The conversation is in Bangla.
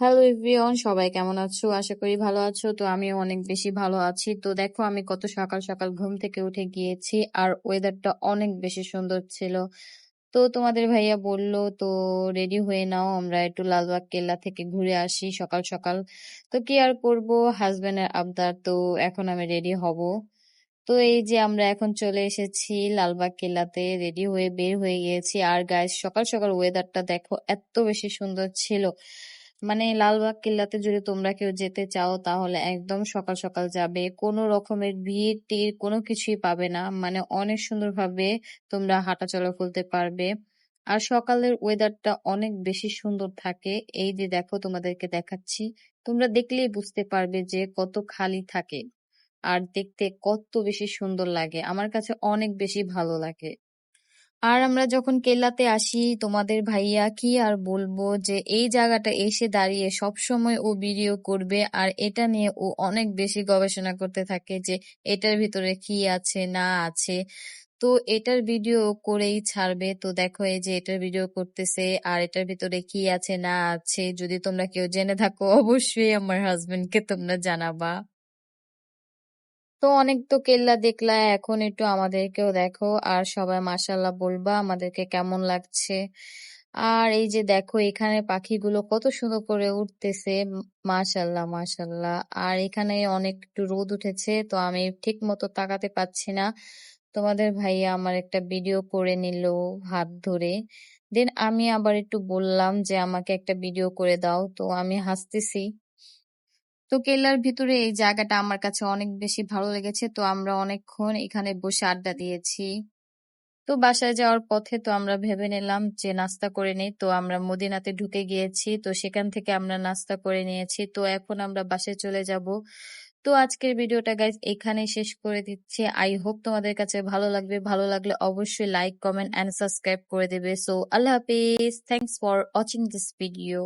হ্যালো এভরিওয়ান সবাই কেমন আছো? আশা করি ভালো আছো। তো আমিও অনেক বেশি ভালো আছি। তো দেখো আমি কত সকাল, সকাল ঘুম থেকে উঠে গিয়েছি আর ওয়েদারটা অনেক বেশি সুন্দর ছিল। তো তোমাদের ভাইয়া বলল তো রেডি হয়ে নাও আমরা একটু লালবাগ কেল্লা থেকে ঘুরে আসি সকাল, সকাল। তো কি আর করব হাজবেন্ডের আবদার তো এখন আমি রেডি হব। তো এই যে আমরা এখন চলে এসেছি লালবাগ কেল্লাতে রেডি হয়ে বের হয়ে গিয়েছি আর গায়ে সকাল সকাল ওয়েদারটা দেখো এত বেশি সুন্দর ছিল মানে লালবাগ কেল্লাতে যদি তোমরা কেউ যেতে চাও, তাহলে একদম সকাল সকাল যাবে। কোনো রকমের ভিড় টির কোনো কিছুই পাবে না। মানে অনেক সুন্দরভাবে তোমরা হাঁটাচলা করতে পারবে। আর সকালের ওয়েদারটা অনেক বেশি সুন্দর থাকে। এই যে দেখো তোমাদেরকে দেখাচ্ছি। তোমরা দেখলেই বুঝতে পারবে যে কত খালি থাকে। আর দেখতে কত বেশি সুন্দর লাগে। আমার কাছে অনেক বেশি ভালো লাগে। আর আমরা যখন কেল্লাতে আসি, তোমাদের ভাইয়া কি আর বলব যে এই জায়গাটা এসে দাঁড়িয়ে সব সময় ও ভিডিও করবে আর এটা নিয়ে ও অনেক বেশি গবেষণা করতে থাকে যে এটার ভিতরে কি আছে, না আছে। তো এটার ভিডিও করেই ছাড়বে। তো দেখো এই যে এটার ভিডিও করতেছে আর এটার ভিতরে কি আছে, না আছে, যদি তোমরা কেউ জেনে থাকো, অবশ্যই আমার হাজবেন্ডকে তোমরা জানাবা। তো অনেক তো কেল্লা দেখলা এখন একটু আমাদেরকেও দেখো, আর সবাই মাশাল্লাহ বলবা আমাদেরকে কেমন লাগছে। আর এই যে দেখো, এখানে পাখিগুলো কত সুন্দর করে উঠতেছে মাশাল্লাহ মাশাল্লাহ আর এখানে অনেক একটু রোদ উঠেছে, তো আমি ঠিক মতো তাকাতে পাচ্ছি না। তোমাদের ভাইয়া আমার একটা ভিডিও করে নিল হাত ধরে। দেন আমি আবার একটু বললাম যে আমাকে একটা ভিডিও করে দাও, তো আমি হাসতেছি। তো কেল্লার ভিতরে এই জায়গাটা আমার কাছে অনেক বেশি ভালো লেগেছে। তো আমরা অনেকক্ষণ এখানে বসে আড্ডা দিয়েছি। তো বাসায় যাওয়ার পথে তো আমরা ভেবে নিলাম যে নাস্তা করে নেই। তো আমরা মদিনাতে ঢুকে গিয়েছি। তো সেখান থেকে আমরা নাস্তা করে নিয়েছি। তো এখন আমরা বাসায় চলে যাব। তো আজকের ভিডিওটা গাইজ এখানে শেষ করে দিচ্ছি। আই হোপ তোমাদের কাছে ভালো লাগবে। ভালো লাগলে অবশ্যই লাইক কমেন্ট অ্যান্ড সাবস্ক্রাইব করে দেবে। সো আল্লাহ হাফিজ। Thanks for watching this video